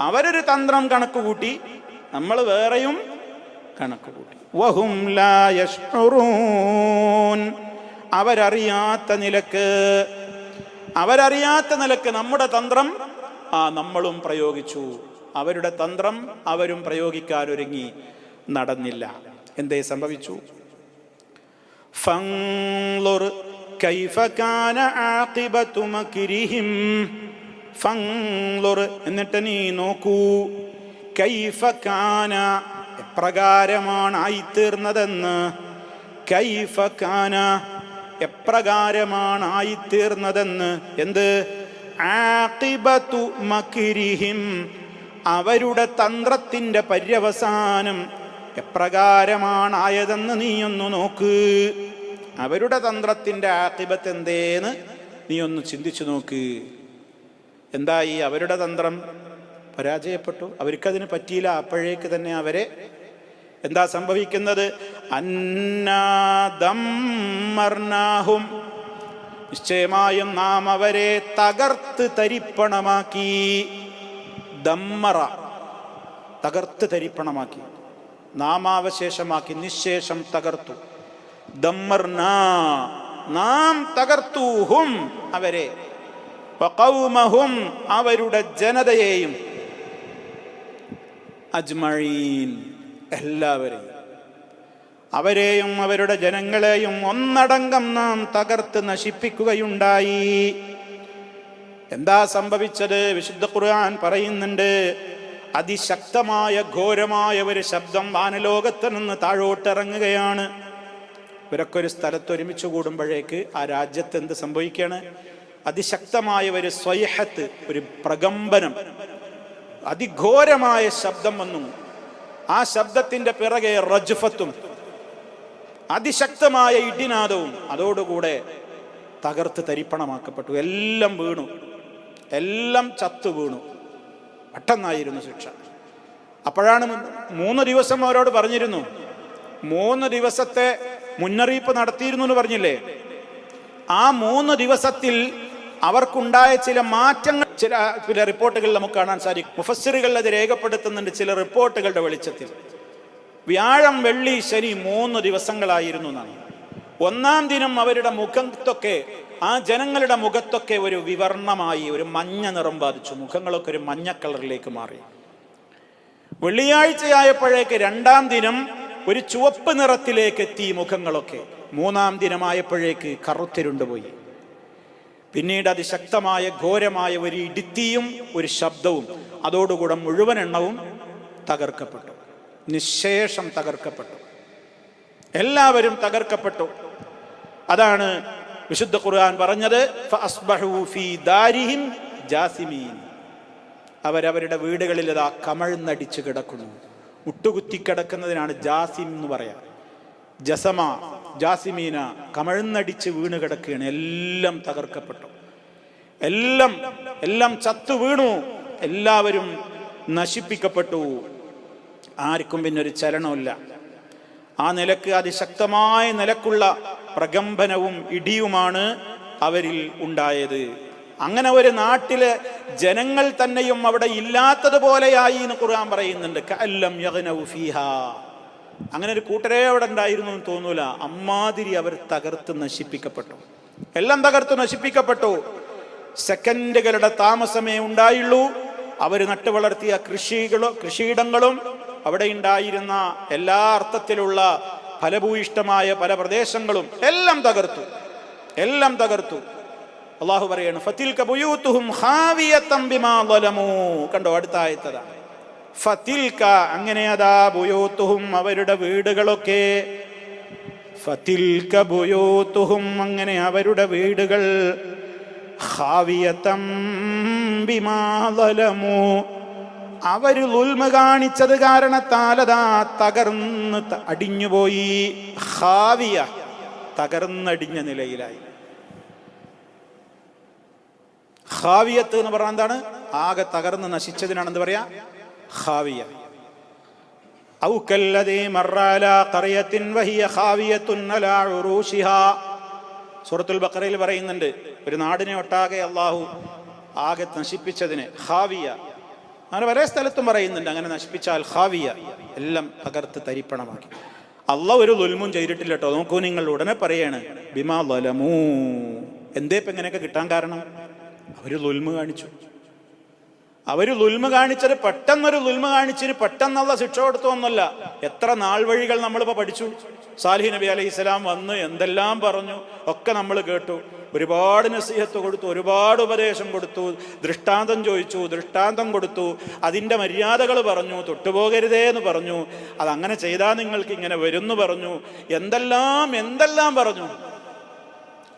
അവരൊരു തന്ത്രം കണക്ക് കൂട്ടി നമ്മൾ വേറെയും കണക്ക് കൂട്ടി അവരറിയാത്ത നിലയ്ക്ക് അവരറിയാത്ത നിലയ്ക്ക് നമ്മുടെ തന്ത്രം ആ നമ്മളും പ്രയോഗിച്ചു. അവരുടെ തന്ത്രം അവരും പ്രയോഗിക്കാനൊരുങ്ങി നടന്നില്ല. എന്തേ സംഭവിച്ചു? ഫംഗ്ലുർ കൈഫകാന ആഖിബതു മക്രിഹിം. ഫൻളുർ എന്നിട്ട് നീ നോക്കൂ കൈഫ കാന എപ്രകാരമാണ് ആയിത്തീർന്നതെന്ന്. കൈഫ കാന എപ്രകാരമാണ് ആയിത്തീർന്നതെന്ന്. എന്ത്? ആഖിബതു മക്കിരിഹിം അവരുടെ തന്ത്രത്തിന്റെ പര്യവസാനം എപ്രകാരമാണായതെന്ന് നീയൊന്ന് നോക്ക്. അവരുടെ തന്ത്രത്തിന്റെ ആക്കിബത്ത് എന്തേന്ന് നീ ഒന്ന് ചിന്തിച്ചു നോക്ക്. എന്തായി? അവരുടെ തന്ത്രം പരാജയപ്പെട്ടു. അവർക്കതിന് പറ്റിയില്ല. അപ്പോഴേക്ക് തന്നെ അവരെ എന്താ സംഭവിക്കുന്നത്? അന്നാദമ്മർനാഹും നിശ്ചയമായും നാം അവരെ തകർത്ത് തരിപ്പണമാക്കി. ദമ്മറ തകർത്ത് തരിപ്പണമാക്കി. നാമാവശേഷമാക്കി. നിശേഷം തകർത്തു. ദമ്മർന നാം തകർത്തു ഹും അവരെ അവരുടെ ജനതയെയും. അജ്മഴീൻ എല്ലാവരെയും. അവരെയും അവരുടെ ജനങ്ങളെയും ഒന്നടങ്കം നാം തകർത്ത് നശിപ്പിക്കുകയുണ്ടായി. എന്താ സംഭവിച്ചത്? വിശുദ്ധ ഖുർആൻ പറയുന്നുണ്ട് അതിശക്തമായ ഘോരമായ ഒരു ശബ്ദം വാനലോകത്ത് നിന്ന് താഴോട്ടിറങ്ങുകയാണ്. ഇവരൊക്കെ ഒരു സ്ഥലത്ത് ഒരുമിച്ച് കൂടുമ്പോഴേക്ക് ആ രാജ്യത്ത് എന്ത് സംഭവിക്കുകയാണ് അതിശക്തമായ ഒരു സ്വയഹത്ത് ഒരു പ്രകമ്പനം അതിഘോരമായ ശബ്ദം വന്നു. ആ ശബ്ദത്തിന്റെ പിറകെ റജുഫത്തും അതിശക്തമായ ഇടിനാദവും അതോടുകൂടെ തകർത്ത് തരിപ്പണമാക്കപ്പെട്ടു. എല്ലാം വീണു. എല്ലാം ചത്തു വീണു. പെട്ടെന്നായിരുന്നു ശിക്ഷ. അപ്പോഴാണ് മൂന്ന് ദിവസം അവരോട് പറഞ്ഞിരുന്നു. മൂന്ന് ദിവസത്തെ മുന്നറിയിപ്പ് നടത്തിയിരുന്നു എന്ന് പറഞ്ഞില്ലേ? ആ മൂന്ന് ദിവസത്തിൽ അവർക്കുണ്ടായ ചില മാറ്റങ്ങൾ ചില ചില റിപ്പോർട്ടുകൾ നമുക്ക് കാണാൻ സാധിക്കും. മുഫസ്സിറുകൾ അത് രേഖപ്പെടുത്തുന്നുണ്ട് ചില റിപ്പോർട്ടുകളുടെ വെളിച്ചത്തിൽ. വ്യാഴം വെള്ളി ശനി മൂന്ന് ദിവസങ്ങളായിരുന്നു എന്നാണ്. ഒന്നാം ദിനം അവരുടെ മുഖത്തൊക്കെ ആ ജനങ്ങളുടെ മുഖത്തൊക്കെ ഒരു വിവർണമായി ഒരു മഞ്ഞ നിറം ബാധിച്ചു. മുഖങ്ങളൊക്കെ ഒരു മഞ്ഞ കളറിലേക്ക് മാറി. വെള്ളിയാഴ്ചയായപ്പോഴേക്ക് രണ്ടാം ദിനം ഒരു ചുവപ്പ് നിറത്തിലേക്ക് എത്തി മുഖങ്ങളൊക്കെ. മൂന്നാം ദിനമായപ്പോഴേക്ക് കറുത്തിരുണ്ടുപോയി. പിന്നീട് അതിശക്തമായ ഘോരമായ ഒരു ഇടുത്തിയും ഒരു ശബ്ദവും അതോടുകൂടെ മുഴുവൻ എണ്ണവും തകർക്കപ്പെട്ടു. നിശേഷം തകർക്കപ്പെട്ടു. എല്ലാവരും തകർക്കപ്പെട്ടു. അതാണ് വിശുദ്ധ ഖുർആൻ പറഞ്ഞത് അവരവരുടെ വീടുകളിൽ ഇതാ കമഴ്ന്നടിച്ച് കിടക്കുന്നു. മുട്ടുകുത്തി കിടക്കുന്നതിനാണ് ജാസിം എന്ന് പറയാം. ജസമ ജാസിമീന കമഴ്ന്നടിച്ച് വീണ് കിടക്കുകയാണ്. എല്ലാം തകർക്കപ്പെട്ടു. എല്ലാം എല്ലാം ചത്തു വീണു. എല്ലാവരും നശിപ്പിക്കപ്പെട്ടു. ആർക്കും പിന്നെ ഒരു ചലനമില്ല ആ നിലയ്ക്ക് അതിശക്തമായ നിലക്കുള്ള പ്രകമ്പനവും ഇടിയുമാണ് അവരിൽ ഉണ്ടായത്. അങ്ങനെ ഒരു നാട്ടിലെ ജനങ്ങൾ തന്നെയും അവിടെ ഇല്ലാത്തതുപോലെയായി എന്ന് ഖുർആൻ പറയുന്നുണ്ട്. കല്ലം യഗ്നൗ ഫീഹാ. അങ്ങനെ ഒരു കൂട്ടരേ അവിടെ ഉണ്ടായിരുന്നു എന്ന് തോന്നൂല. അമ്മാതിരി അവർ തകർത്ത് നശിപ്പിക്കപ്പെട്ടു. എല്ലാം തകർത്ത് നശിപ്പിക്കപ്പെട്ടു. സെക്കൻഡുകളുടെ താമസമേ ഉണ്ടായുള്ളൂ. അവർ നട്ടു വളർത്തിയ കൃഷികളും കൃഷിയിടങ്ങളും അവിടെ ഉണ്ടായിരുന്ന എല്ലാ അർത്ഥത്തിലുള്ള ഫലഭൂയിഷ്ടമായ പല പ്രദേശങ്ങളും എല്ലാം തകർത്തു. എല്ലാം തകർത്തു. അള്ളാഹു പറയാണ് കണ്ടോ അടുത്ത ആയത്തതാണ്. ഫത്തിൽക അങ്ങനെ അതാ ബുയോത്തുഹും അവരുടെ വീടുകളൊക്കെ. ഫതിൽക ബുയോത്തുഹും അങ്ങനെ അവരുടെ വീടുകൾ. ഖാവിയത്തം ബിമാ ളലമൂ. അവർ ഉൽമ കാണിച്ചത് കാരണത്താൽ അതാ തകർന്ന് അടിഞ്ഞുപോയി. ഹാവിയ തകർന്നടിഞ്ഞ നിലയിലായി. ഹാവിയത്ത് എന്ന് പറഞ്ഞാൽ എന്താണ്? ആകെ തകർന്ന് നശിച്ചതിനാണ് എന്ത് പറയാ? ഖാവിയ. ഔ കല്ലദീ മർറ അലാ ഖറിയത്തിൻ വഹിയ ഖാവിയത്തുൻ അലാ ഉറൂശിഹാ സൂറത്തുൽ ബഖറയിൽ പറയുന്നുണ്ട് ഒരു നാടിനെ ഒട്ടാകെ അള്ളാഹു ആകെ നശിപ്പിച്ചതിന് ഖാവിയ. അങ്ങനെ പല സ്ഥലത്തും പറയുന്നുണ്ട് അങ്ങനെ നശിപ്പിച്ചാൽ ഖാവിയ എല്ലാം പകർത്ത് തരിപ്പണമാക്കി. അള്ളാഹ് ഒരു ദുൽമും ചെയ്തിട്ടില്ല കേട്ടോ. നോക്കൂ നിങ്ങൾ ഉടനെ പറയാണ് ബിമാ ലലമൂ. എന്തേ ഇപ്പം ഇങ്ങനെയൊക്കെ കിട്ടാൻ കാരണം? അവർ ലുൽമ് കാണിച്ചു. അവർ ലുൽമ കാണിച്ചത് പെട്ടെന്നൊരു ലുൽമ കാണിച്ചിന് പെട്ടെന്നുള്ള ശിക്ഷ കൊടുത്തു ഒന്നല്ല എത്ര നാൾ വഴികൾ നമ്മളിപ്പോ പഠിച്ചു. സാലിഹി നബി അലൈഹി ഇസ്ലാം വന്ന് എന്തെല്ലാം പറഞ്ഞു ഒക്കെ നമ്മൾ കേട്ടു. ഒരുപാട് നസീഹത്ത് കൊടുത്തു ഒരുപാട് ഉപദേശം കൊടുത്തു. ദൃഷ്ടാന്തം ചോദിച്ചു ദൃഷ്ടാന്തം കൊടുത്തു. അതിന്റെ മര്യാദകൾ പറഞ്ഞു തൊട്ടുപോകരുതേ എന്ന് പറഞ്ഞു. അതങ്ങനെ ചെയ്താൽ നിങ്ങൾക്ക് ഇങ്ങനെ വരുന്നു പറഞ്ഞു. എന്തെല്ലാം എന്തെല്ലാം പറഞ്ഞു.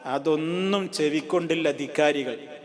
അതൊന്നും ചെവിക്കൊണ്ടില്ല ധിക്കാരികൾ